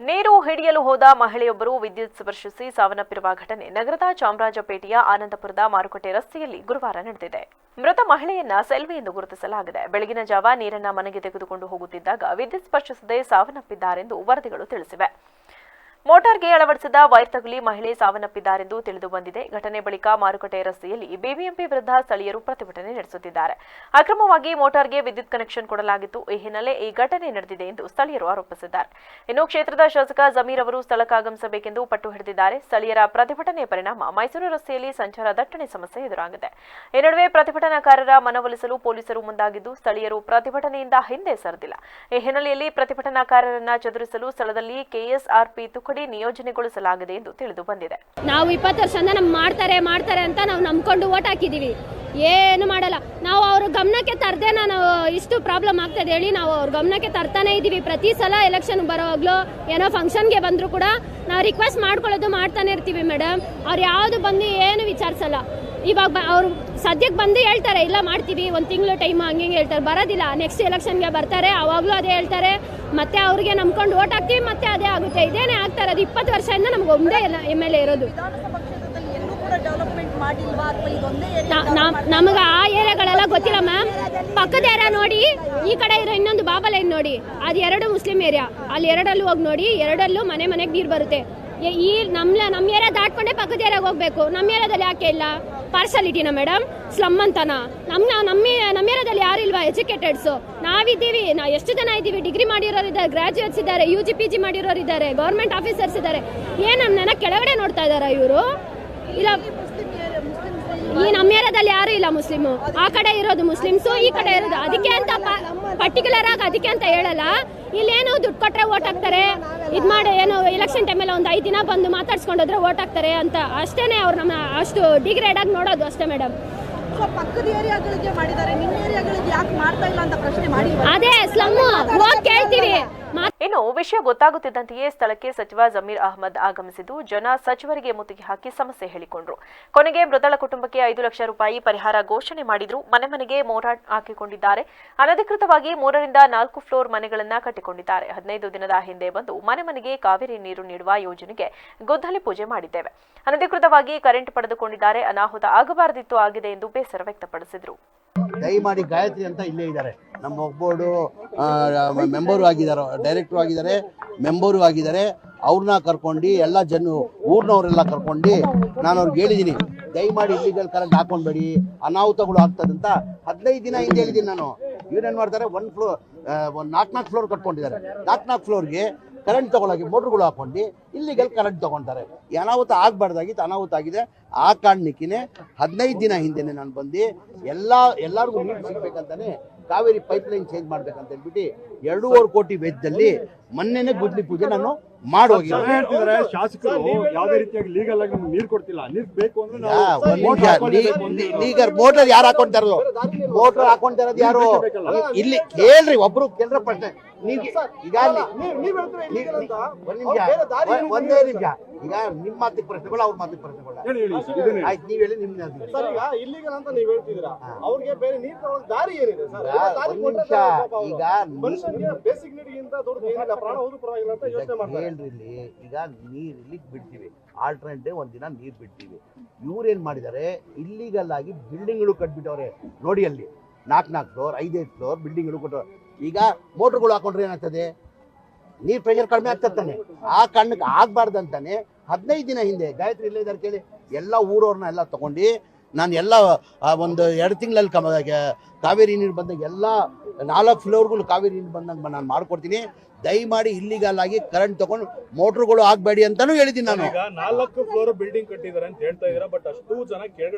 ನೀರು ಹಿಡಿಯಲು ಹೋದ ಮಹಿಳೆಯೊಬ್ಬರು ವಿದ್ಯುತ್ ಸ್ಪರ್ಶಿಸಿ ಸಾವನ್ನಪ್ಪಿರುವ ಘಟನೆ. ನಗರದ ಚಾಮರಾಜಪೇಟೆಯ ಆನಂದಪುರದ ಮಾರುಕಟ್ಟೆ ರಸ್ತೆಯಲ್ಲಿ ಗುರುವಾರ ನಡೆದಿದೆ. ಮೃತ ಮಹಿಳೆಯನ್ನ ಸೆಲ್ವಿ ಎಂದು ಗುರುತಿಸಲಾಗಿದೆ. ಬೆಳಗಿನ ಜಾವ ನೀರನ್ನ ಮನೆಗೆ ತೆಗೆದುಕೊಂಡು ಹೋಗುತ್ತಿದ್ದಾಗ ವಿದ್ಯುತ್ ಸ್ಪರ್ಶಿಸದೆ ಸಾವನ್ನಪ್ಪಿದ್ದಾರೆಂದು ವರದಿಗಳು ತಿಳಿಸಿವೆ. ಮೋಟಾರ್ಗೆ ಅಳವಡಿಸಿದ ವೈರ್ ತಗುಲಿ ಮಹಿಳೆ ಸಾವನ್ನಪ್ಪಿದ್ದಾರೆಂದು ತಿಳಿದು ಬಂದಿದೆ. ಘಟನೆ ಬಳಿಕ ಮಾರುಕಟ್ಟೆ ರಸ್ತೆಯಲ್ಲಿ ಬಿಬಿಎಂಪಿ ವಿರುದ್ಧ ಸ್ಥಳೀಯರು ಪ್ರತಿಭಟನೆ ನಡೆಸುತ್ತಿದ್ದಾರೆ. ಅಕ್ರಮವಾಗಿ ಮೋಟಾರ್ಗೆ ವಿದ್ಯುತ್ ಕನೆಕ್ಷನ್ ಕೊಡಲಾಗಿತ್ತು. ಈ ಹಿನ್ನೆಲೆ ಈ ಘಟನೆ ನಡೆದಿದೆ ಎಂದು ಸ್ಥಳೀಯರು ಆರೋಪಿಸಿದ್ದಾರೆ. ಇನ್ನು ಕ್ಷೇತ್ರದ ಶಾಸಕ ಜಮೀರ್ ಅವರು ಸ್ಥಳಕ್ಕಾಗಮಿಸಬೇಕೆಂದು ಪಟ್ಟು ಹಿಡಿದಿದ್ದಾರೆ. ಸ್ಥಳೀಯರ ಪ್ರತಿಭಟನೆ ಪರಿಣಾಮ ಮೈಸೂರು ರಸ್ತೆಯಲ್ಲಿ ಸಂಚಾರ ದಟ್ಟಣೆ ಸಮಸ್ಯೆ ಎದುರಾಗಿದೆ. ಈ ನಡುವೆ ಪ್ರತಿಭಟನಾಕಾರರ ಮನವೊಲಿಸಲು ಪೊಲೀಸರು ಮುಂದಾಗಿದ್ದು, ಸ್ಥಳೀಯರು ಪ್ರತಿಭಟನೆಯಿಂದ ಹಿಂದೆ ಸರಿದಿಲ್ಲ. ಈ ಹಿನ್ನೆಲೆಯಲ್ಲಿ ಪ್ರತಿಭಟನಾಕಾರರನ್ನ ಚದುರಿಸಲು ಸ್ಥಳದಲ್ಲಿ ಕೆಎಸ್ಆರ್ಪಿ ತುಕಡಿ ನಿಯೋಜನೆಗೊಳಿಸಲಾಗಿದೆ ಎಂದು ತಿಳಿದು ಬಂದಿದೆ. ನಾವು ಇಪ್ಪತ್ತು ವರ್ಷದಿಂದ ನಮ್ಗೆ ಮಾಡ್ತಾರೆ ಮಾಡ್ತಾರೆ ಅಂತ ನಾವು ನಂಬ್ಕೊಂಡು ಓಟ್ ಹಾಕಿದೀವಿ. ಏನು ಮಾಡಲ್ಲ. ನಾವು ಅವ್ರ ಗಮನಕ್ಕೆ ತರದೆ ನಾವು ಇಷ್ಟು ಪ್ರಾಬ್ಲಮ್ ಆಗ್ತದೆ ಹೇಳಿ ನಾವು ಅವ್ರ ಗಮನಕ್ಕೆ ತರ್ತಾನೆ ಇದೀವಿ. ಪ್ರತಿ ಸಲ ಎಲೆಕ್ಷನ್ ಬರೋವಾಗ್ಲೂ ಏನೋ ಫಂಕ್ಷನ್ಗೆ ಬಂದ್ರು ಕೂಡ ನಾವು ರಿಕ್ವೆಸ್ಟ್ ಮಾಡ್ಕೊಳ್ಳೋದು ಮಾಡ್ತಾನೆ ಇರ್ತೀವಿ ಮೇಡಮ್ ಅವ್ರು ಯಾವುದು ಬಂದು ಏನು ವಿಚಾರಿಸಲ್ಲ ಇವಾಗ ಅವ್ರು ಸದ್ಯಕ್ಕೆ ಬಂದು ಹೇಳ್ತಾರೆ ಇಲ್ಲ ಮಾಡ್ತೀವಿ ಒಂದು ತಿಂಗಳು ಟೈಮ್ ಹಂಗೆ ಹಿಂಗೆ ಹೇಳ್ತಾರೆ ಬರೋದಿಲ್ಲ ನೆಕ್ಸ್ಟ್ ಎಲೆಕ್ಷನ್ಗೆ ಬರ್ತಾರೆ ಅವಾಗಲೂ ಅದೇ ಹೇಳ್ತಾರೆ ಮತ್ತೆ ಅವ್ರಿಗೆ ನಂಬ್ಕೊಂಡು ಓಟ್ ಹಾಕ್ತೀವಿ ಮತ್ತೆ ಅದೇ ಆಗುತ್ತೆ. ಇದೇನೇ ಆಗ್ತಾರೆ ಅದು ಇಪ್ಪತ್ತು ವರ್ಷದಿಂದ ನಮ್ಗೆ ಒಂದೇ ಎಂ ಎಲ್ ಎ ಇರೋದು. ನಮಗೆ ಆ ಏರಿಯಾಗಳೆಲ್ಲ ಗೊತ್ತಿಲ್ಲ ಮ್ಯಾಮ್ ಪಕ್ಕದ ಏರಿಯಾ ನೋಡಿ ಈ ಕಡೆ ಇರೋ ಇನ್ನೊಂದು ಬಾಬಾಲೈನ್ ನೋಡಿ. ಅದು ಎರಡು ಮುಸ್ಲಿಂ ಏರಿಯಾ. ಅಲ್ಲಿ ಎರಡಲ್ಲೂ ಹೋಗಿ ನೋಡಿ ಎರಡಲ್ಲೂ ಮನೆ ಮನೆಗೆ ನೀರು ಬರುತ್ತೆ. ಈ ನಮ್ಮ ನಮ್ಮ ಏರಿಯಾ ದಾಟ್ಕೊಂಡೆ ಪಕ್ಕದ ಏರಿಯಾಗೆ ಹೋಗ್ಬೇಕು. ನಮ್ಮ ಏರಿಯಾದಲ್ಲಿ ಯಾಕೆ ಇಲ್ಲ? ಪಾರ್ಶಾಲಿಟಿನ ಮೇಡಮ್ ಸ್ಲಮ್ ಅಂತನ? ನಮ್ಮ ನಮ್ಮ ನಮ್ಮ ಏರಿಯಾದಲ್ಲಿ ಯಾರು ಇಲ್ವಾ? ಎಜುಕೇಟೆಡ್ಸು ನಾವಿದ್ದೀವಿ. ನಾವು ಎಷ್ಟು ಜನ ಇದ್ದೀವಿ? ಡಿಗ್ರಿ ಮಾಡಿರೋರು ಇದ್ದಾರೆ ಗ್ರಾಜುಯೇಟ್ಸ್ ಇದ್ದಾರೆ ಯು ಜಿ ಪಿ ಜಿ ಮಾಡಿರೋರು ಇದ್ದಾರೆ ಗೌರ್ಮೆಂಟ್ ಆಫೀಸರ್ಸ್ ಇದ್ದಾರೆ. ಏನು ನಮ್ಮನ್ನ ಕೆಳಗಡೆ ನೋಡ್ತಾ ಇದ್ದಾರೆ ಇವರು? ಇಲ್ಲ, ಈ ನಮ್ಮ ಏರಿಯಾದಲ್ಲಿ ಯಾರು ಇಲ್ಲ ಮುಸ್ಲಿಮು? ಆ ಕಡೆ ಇರೋದು ಮುಸ್ಲಿಮ್ಸು, ಈ ಕಡೆ ಇರೋದು. ಅದಕ್ಕೆ ಅಂತ ಪರ್ಟಿಕ್ಯುಲರ್ ಆಗಿ ಅದಕ್ಕೆ ಅಂತ ಹೇಳಲ್ಲ. ಇಲ್ಲೇನು ದುಡ್ಡು ಕೊಟ್ರೆ ಓಟ್ ಹಾಕ್ತಾರೆ. ಇದು ಮಾಡಿ ಏನು ಎಲೆಕ್ಷನ್ ಟೈಮಲ್ಲಿ ಒಂದು ಐದು ದಿನ ಬಂದು ಮಾತಾಡ್ಸ್ಕೊಂಡೋದ್ರೆ ಓಟ್ ಹಾಕ್ತಾರೆ ಅಂತ. ಅಷ್ಟೇನೆ ಅವ್ರು ನಮ್ಮ ಅಷ್ಟು ಡಿಗ್ರೇಡ್ ಆಗಿ ನೋಡೋದು ಅಷ್ಟೇ ಮೇಡಮ್ ಪಕ್ಕದ ಏರಿಯಾಗಳಿಗೆ ಮಾಡಿದ್ದಾರೆ ನಿಮ್ಮ ಏರಿಯಾಗಳಿಗೆ ಯಾಕೆ ಮಾಡ್ತಾ ಇಲ್ಲ ಅಂತ ಪ್ರಶ್ನೆ ಮಾಡಿಲ್ವಾ? ಅದೇ ಸ್ಲಮ್ಮು ಹೋಗಿ ಕೇಳ್ತೀವಿ ಇನ್ನು ವಿಷಯ ಗೊತ್ತಾಗುತ್ತಿದ್ದಂತೆಯೇ ಸ್ಥಳಕ್ಕೆ ಸಚಿವ ಜಮೀರ್ ಅಹಮದ್ ಆಗಮಿಸಿದ್ದು, ಜನ ಸಚಿವರಿಗೆ ಮುತ್ತಿಗೆ ಹಾಕಿ ಸಮಸ್ಯೆ ಹೇಳಿಕೊಂಡ್ರು. ಕೊನೆಗೆ ಮೃತಳ ಕುಟುಂಬಕ್ಕೆ ಐದು ಲಕ್ಷ ರೂಪಾಯಿ ಪರಿಹಾರ ಘೋಷಣೆ ಮಾಡಿದ್ರು. ಮನೆ ಮನೆಗೆ ಮೋರಾಟ್ ಹಾಕಿಕೊಂಡಿದ್ದಾರೆ. ಅನಧಿಕೃತವಾಗಿ ಮೂರರಿಂದ ನಾಲ್ಕು ಫ್ಲೋರ್ ಮನೆಗಳನ್ನ ಕಟ್ಟಿಕೊಂಡಿದ್ದಾರೆ. ಹದಿನೈದು ದಿನದ ಹಿಂದೆ ಬಂದು ಮನೆ ಮನೆಗೆ ಕಾವೇರಿ ನೀರು ನೀಡುವ ಯೋಜನೆಗೆ ಗುದ್ದಲಿ ಪೂಜೆ ಮಾಡಿದ್ದೇವೆ. ಅನಧಿಕೃತವಾಗಿ ಕರೆಂಟ್ ಪಡೆದುಕೊಂಡಿದ್ದಾರೆ. ಅನಾಹುತ ಆಗಬಾರದಿತ್ತು, ಆಗಿದೆ ಎಂದು ಬೇಸರ ವ್ಯಕ್ತಪಡಿಸಿದರು. ದಯಮಾಡಿ ಗಾಯತ್ರಿ ಅಂತ ಇಲ್ಲೇ ಇದ್ದಾರೆ. ನಮ್ಮ ಒಬ್ಬರು ಮೆಂಬರು ಆಗಿದ್ದಾರೆ ಡೈರೆಕ್ಟ್ರು ಆಗಿದ್ದಾರೆ ಮೆಂಬರು ಆಗಿದ್ದಾರೆ. ಅವ್ರನ್ನ ಕರ್ಕೊಂಡು ಎಲ್ಲ ಜನ, ಊರಿನವರೆಲ್ಲ ಕರ್ಕೊಂಡು ನಾನು ಅವ್ರಿಗೆ ಹೇಳಿದ್ದೀನಿ ದಯಮಾಡಿ ಇಲ್ಲಿಗಲ್ ಕರೆಂಟ್ ಹಾಕೊಂಡ್ಬೇಡಿ, ಅನಾಹುತಗಳು ಆಗ್ತದಂತ ಹದಿನೈದು ದಿನ ಹಿಂದೆ ಹೇಳಿದ್ದೀನಿ ನಾನು. ಇವ್ರೇನು ಮಾಡ್ತಾರೆ ಒನ್ ಫ್ಲೋರ್ ನಾಲ್ಕು ನಾಲ್ಕು ಫ್ಲೋರ್ ಕಟ್ಕೊಂಡಿದ್ದಾರೆ. ನಾಲ್ಕು ನಾಲ್ಕು ಫ್ಲೋರ್ಗೆ ಕರೆಂಟ್ ತಗೊಳಕ್ಕೆ ಮೋಟ್ರುಗಳು ಹಾಕೊಂಡು ಇಲ್ಲಿಗೆಲ್ಲ ಕರೆಂಟ್ ತಗೊಂತಾರೆ. ಅನಾಹುತ ಆಗ್ಬಾರ್ದಾಗಿತ್ತು, ಅನಾಹುತ ಆಗಿದೆ. ಆ ಕಾರಣಕ್ಕಿನೇ ಹದಿನೈದು ದಿನ ಹಿಂದೆನೆ ನಾನು ಬಂದು ಎಲ್ಲ, ಎಲ್ಲರಿಗೂ ನೀರು ಸಿಗ್ಬೇಕಂತಾನೆ ಕಾವೇರಿ ಪೈಪ್ ಲೈನ್ ಚೇಂಜ್ ಮಾಡ್ಬೇಕಂತ ಹೇಳ್ಬಿಟ್ಟು ಎರಡೂವರೆ ಕೋಟಿ ವೆಚ್ಚದಲ್ಲಿ ಮೊನ್ನೆನೆ ಗುದ್ಲಿ ಪೂಜೆ ನಾನು ಹೇಳ್ತಿದಾರೆ ಶಾಸಕರು ಯಾವುದೇ ರೀತಿಯಾಗಿ ಲೀಗಲ್ ಆಗಿ ನಮ್ಗೆ ಕೊಡ್ತಿಲ್ಲ. ನೀರು ಬೇಕು ಅಂದ್ರೆ ನೀಗ ಮೋಟರ್ ಯಾರು ಹಾಕೊಂತ ಇರೋದು? ಮೋಟರ್ ಹಾಕೊಂತ ಇರೋದು ಯಾರು? ಇಲ್ಲಿ ಕೇಳ್ರಿ ಒಬ್ರು ಕೇಂದ್ರ ಪ್ರಶ್ನೆ. ನೀವ್ ಈಗ ನೀ- ನೀವ್- ಒಂದ್ ನಿಮಿಷ ನಿಮಿಷ. ಈಗ ನಿಮ್ಮ ಮಾತಿಗೆ ಪ್ರಶ್ನೆಗಳು ಅವ್ರ ಮಾತಿಗೆ ಪ್ರಶ್ನೆಗಳು. ಆಯ್ತು ನೀವ್ ಹೇಳಿ ನಿಮ್ಗೆ ಇಲ್ಲಿಗಲ್ ಅಂತ ನೀವ್ ಹೇಳ್ತಿದ್ದೀರಾ? ಅವ್ರಿಗೆ ಬೇರೆ ನೀರ್ ದಾರಿ ಏನಿದೆ ಸರ್? ಈಗ ಬೇಸಿಕ್ ನೀರಿಗಿಂತ ದೊಡ್ಡದು ಏನಿಲ್ಲ ಪ್ರಾಣ ಹೋದ್ರು ಪರವಾಗಿಲ್ಲ ಅಂತ ಯೋಚನೆ ಮಾಡ್ತಾರೆ. ಇಲ್ಲಿ ಈಗ ನೀರು ಇಲ್ಲಿ ಬಿಡ್ತೀವಿ. ಆಲ್ಟರ್ನೇಟ್ ಡೇ ಒಂದಿನ ನೀರು ಬಿಡ್ತೀವಿ. ಇವ್ರೇನು ಮಾಡಿದ್ದಾರೆ ಇಲ್ಲಿಗಲ್ ಆಗಿ ಬಿಲ್ಡಿಂಗ್ಗಳು ಕಟ್ಬಿಟ್ಟವ್ರೆ. ನೋಡಿ ಅಲ್ಲಿ. ನಾಲ್ಕು ನಾಲ್ಕು ಫ್ಲೋರ್ ಐದೈದು ಫ್ಲೋರ್ ಬಿಲ್ಡಿಂಗ್ಗಳು ಕೊಟ್ಟವ್ರೆ ಈಗ ಮೋಟ್ರುಗಳು ಹಾಕೊಂಡ್ರೆ ಏನಾಗ್ತದೆ? ನೀರು ಪ್ರೆಷರ್ ಕಡಿಮೆ ಆಗ್ತದೆ ಆ ಕಾರಣಕ್ಕೆ ಆಗಬಾರ್ದಂತಾನೆ ಹದಿನೈದು ದಿನ ಹಿಂದೆ, ಗಾಯತ್ರಿ ಇಲ್ಲೇ ಇದ್ದಾರೆ ಕೇಳಿ? ಎಲ್ಲ ಊರವ್ರನ್ನ ಎಲ್ಲ ತಗೊಂಡು ನಾನು ಎಲ್ಲ ಒಂದು ಎರಡು ತಿಂಗಳಲ್ಲಿ ಕಮ ಕಾವೇರಿ ನೀರು ಬಂದಾಗ ಎಲ್ಲ ನಾಲ್ಕು ಫ್ಲೋರ್ಗಳು ಕಾವೇರಿ ನೀರು ಬಂದಂಗೆ ನಾನು ಮಾಡ್ಕೊಡ್ತೀನಿ. ದಯಮಾಡಿ ಇಲ್ಲಿಗಲ್ ಆಗಿ ಕರೆಂಟ್ ತಗೊಂಡು ಮೋಟ್ರುಗಳು ಆಗ್ಬೇಡಿ ಅಂತಾನು ಹೇಳಿದ್ದೀನಿ ನಾನು. ನಾಲ್ಕು ಫ್ಲೋರ್ ಬಿಲ್ಡಿಂಗ್ ಕಟ್ಟಿದ್ದಾರೆ ಅಂತ ಹೇಳ್ತಾ ಇದ್ದೀರಾ ಬಟ್ ಅಷ್ಟು ಜನ ಕೆಳಗಡೆ